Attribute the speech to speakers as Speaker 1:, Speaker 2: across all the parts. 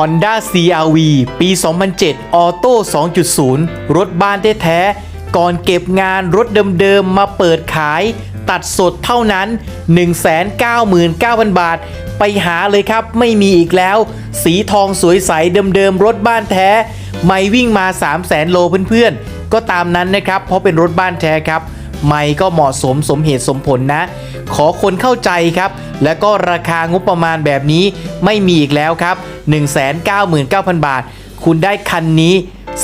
Speaker 1: Honda CRV ปี 2007 ออโต้ 2.0 รถบ้านแท้ๆ ก่อนเก็บงานรถเดิมๆ มาเปิดขาย ตัดสดเท่านั้น 199,000 บาท ไปหาเลยครับไม่มีอีกแล้ว สีทองสวยใสเดิมๆ รถบ้านแท้ ไม่วิ่งมา 300,000 โลเพื่อนๆ ก็ตามนั้นนะครับ เพราะเป็นรถบ้านแท้ครับ ไม่ก็เหมาะสมสมเหตุสมผลนะ ขอคนเข้าใจครับ และก็ราคางบประมาณแบบนี้ไม่มีอีกแล้วครับ 199,000 บาท คุณได้คันนี้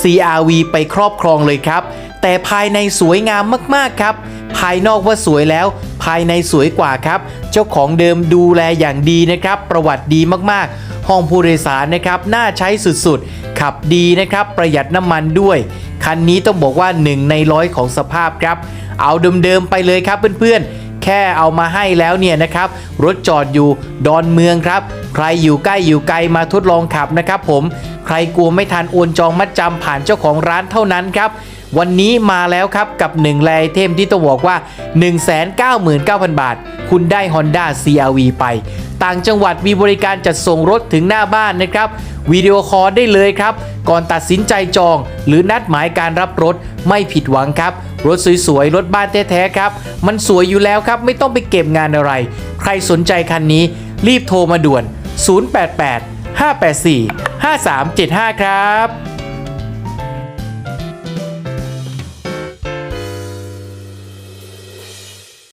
Speaker 1: CRV ไปครอบครองเลยครับ แต่ภายในสวยงามมากๆครับ ภายนอกว่าสวยแล้ว ภายในสวยกว่าครับ เจ้าของเดิมดูแลอย่างดีนะครับ ประวัติดีมากๆ ห้องผู้โดยสารนะครับน่าใช้สุดๆ ขับดีนะครับ ประหยัดน้ำมันด้วย คันนี้ต้องบอกว่า 1 ในร้อยของสภาพครับ เอาเดิมๆไปเลยครับเพื่อนๆแค่เอามาให้แล้วเนี่ยนะครับ รถจอดอยู่ดอนเมืองครับ ใครอยู่ใกล้อยู่ไกลมาทดลองขับนะครับผมใครกลัวไม่ทันโอนจองมัดจำผ่านเจ้าของร้านเท่านั้นครับ วันนี้มาแล้วครับกับ1แลไอเทมที่ต้องบอกว่า 199,000 บาท คุณได้ Honda CRV ไป ต่างจังหวัดมีบริการจัดส่งรถถึงหน้าบ้านนะครับวิดีโอคอลได้เลยครับ ก่อนตัดสินใจจอง หรือนัดหมายการรับรถไม่ผิดหวังครับ รถสวยๆ รถบ้านแท้ๆครับ มันสวยอยู่แล้วครับ ไม่ต้องไปเก็บงานอะไร ใครสนใจคันนี้ รีบโทรมาด่วน 088 584 5375 ครับ